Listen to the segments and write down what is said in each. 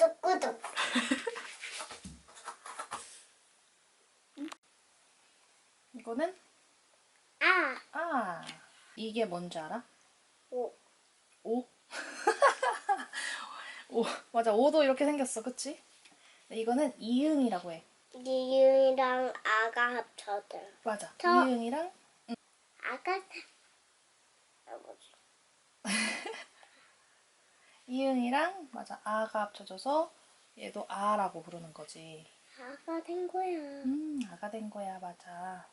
구독, 구독. 이거는 아, 아 이게 뭔지 알아? 오. 오. 오 맞아 오도 이렇게 생겼어 그치? 근데 이거는 이응이라고 해. 니은이랑 아가 합쳐져. 맞아. 저- 이응이랑 아가, 아, 뭐지? 이응이랑 맞아 아가 합쳐져서 얘도 아라고 부르는 거지. 아가 된 거야. 음 아가 된 거야 맞아.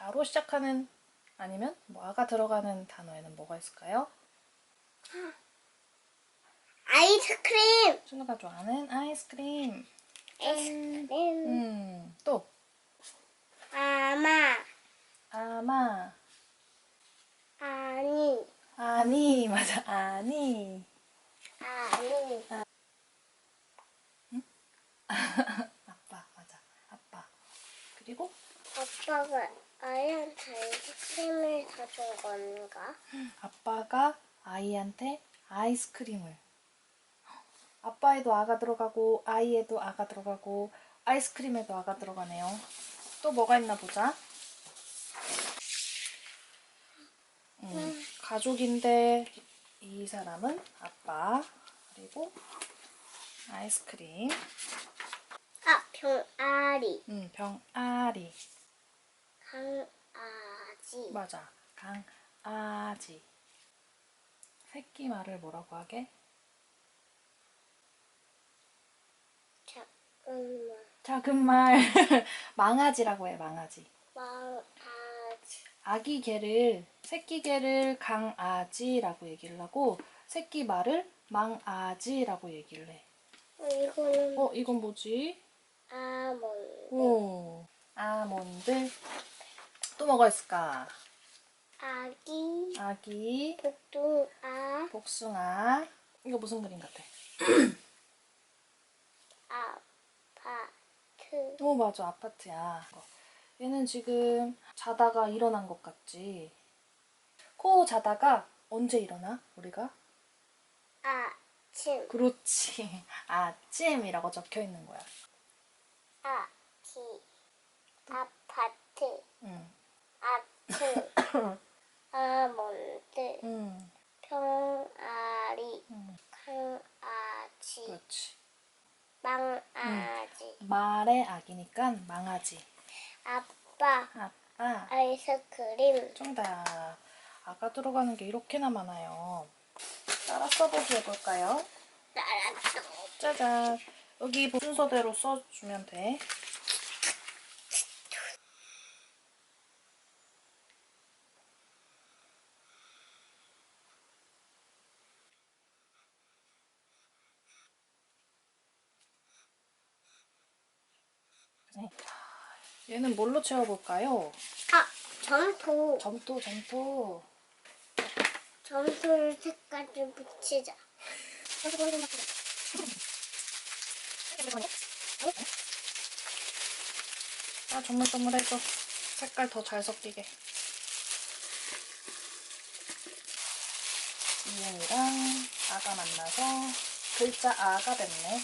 아로 시작하는 아니면 뭐 아가 들어가는 단어에는 뭐가 있을까요? 아이스크림. 준우가 좋아하는 아이스크림. 아이스크림. 음, 또 아마, 아마 아니, 아니 맞아 아니 아니. 아빠 맞아. 아빠. 그리고? 아빠가 아이한테 아이스크림을 사준 건가? 아빠가 아이한테 아이스크림을. 아빠에도 아가 들어가고 아이에도 아가 들어가고 아이스크림에도 아가 들어가네요. 또 뭐가 있나 보자. 음, 가족인데 이 사람은 아빠 그리고 아이스크림 아, 병아리. 음, 병아리 강아지. 맞아. 강아지. 새끼 말을 뭐라고 하게? 잠깐만. 작은 말. 망아지라고 해, 망아지. 아기 개를, 새끼 개를 강아지라고 얘기를 하고, 새끼 말을 망아지라고 얘기를 해. 어, 이거는 어, 이건 뭐지? 아몬드. 오, 아몬드. 또 뭐가 있을까? 아기. 아기, 복숭아. 복숭아. 이거 무슨 그림 같아? 아파트. 오 맞아 아파트야 얘는 지금 자다가 일어난 것 같지 코 자다가 언제 일어나 우리가 아침. 그렇지 아침이라고 적혀 있는 거야 아기. 아파트. 응. 아트. 아몬드. 응. 병아리. 응. 강아지. 그렇지 망아지. 말의 아기니까 망아지 아빠. 아빠 아이스크림. 정답 아가 들어가는 게 이렇게나 많아요 따라 써보기 해볼까요? 나라도. 짜잔 여기 순서대로 써주면 돼 네. 얘는 뭘로 채워볼까요? 아, 점토. 점토 점토 점토를 색깔을 붙이자. 아 조물조물 해줘 색깔 더 잘 섞이게 이응이랑 아가 만나서 글자 아가 됐네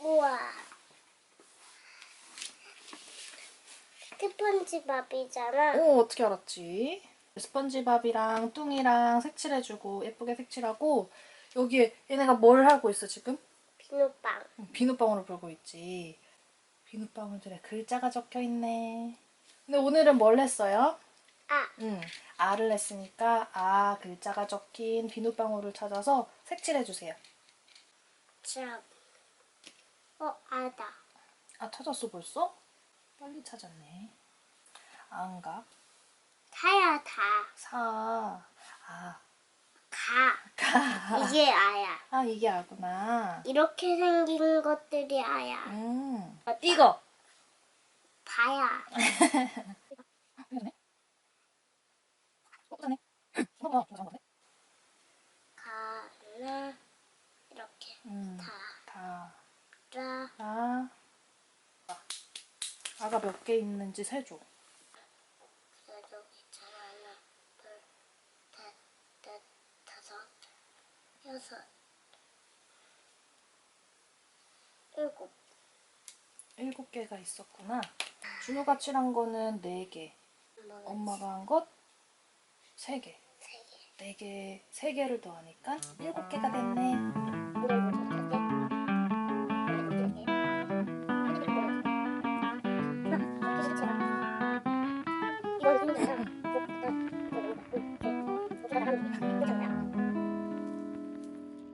우와. 스펀지밥이잖아. 오 어떻게 알았지? 스펀지밥이랑 뚱이랑 색칠해주고 예쁘게 색칠하고 여기에 얘네가 뭘 하고 있어 지금? 비누빵. 음, 비눗방울을 불고 있지 비눗방울들에 글자가 적혀 있네 근데 오늘은 뭘 했어요? 아, 응, 아를 했으니까 아 글자가 적힌 비눗방울을 찾아서 색칠해 주세요 참. 어, 아다. 아 찾았어 벌써? 빨리 찾았네 안가 다야, 다. 사 아, 가. 이게 아야. 아 이게 아구나. 이렇게 생긴 것들이 아야. 음. 맞다. 이거네. 이거네. 가나 이렇게 음. 다. 다. 라. 아가 몇 개 있는지 세줘. 여섯, 일곱. 일곱 개가 있었구나. 준우가 칠한 거는 네 개. 엄마가 한 것 세 개. 세 개. 네 개, 세 개를 더하니까 일곱 개가 됐네.